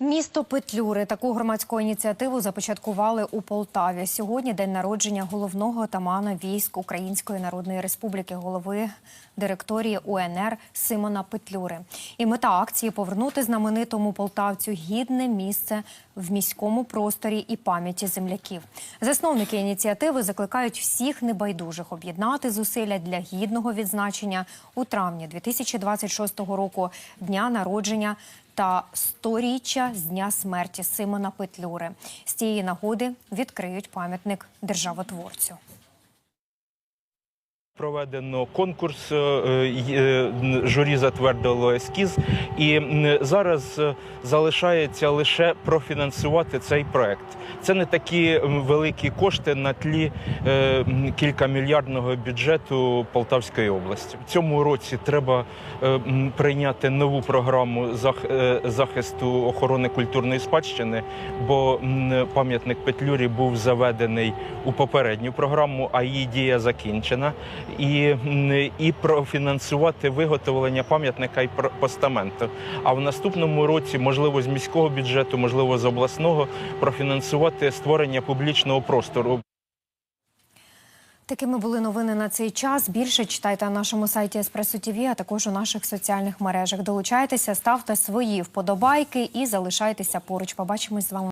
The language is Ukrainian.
Місто Петлюри таку громадську ініціативу започаткували у Полтаві. Сьогодні день народження головного отамана військ Української Народної Республіки, голови директорії УНР Симона Петлюри. І мета акції повернути знаменитому полтавцю гідне місце в міському просторі і пам'яті земляків. Засновники ініціативи закликають всіх небайдужих об'єднати зусилля для гідного відзначення у травні 2026 року дня народження та сторіччя з дня смерті Симона Петлюри. З цієї нагоди відкриють пам'ятник державотворцю. Проведено конкурс, е, е, журі затвердило ескіз, і зараз е, залишається лише профінансувати цей проект. Це не такі великі кошти на тлі е, кількамільярдного бюджету Полтавської області. В цьому році треба е, прийняти нову програму зах- е, захисту охорони культурної спадщини, бо пам'ятник Петлюрі був заведений у попередню програму, а її дія закінчена і, і профінансувати виготовлення пам'ятника і постаменту. А в наступному році, можливо, з міського бюджету, можливо, з обласного, профінансувати створення публічного простору. Такими були новини на цей час. Більше читайте на нашому сайті Еспресо ТВ, а також у наших соціальних мережах. Долучайтеся, ставте свої вподобайки і залишайтеся поруч. Побачимось з вами.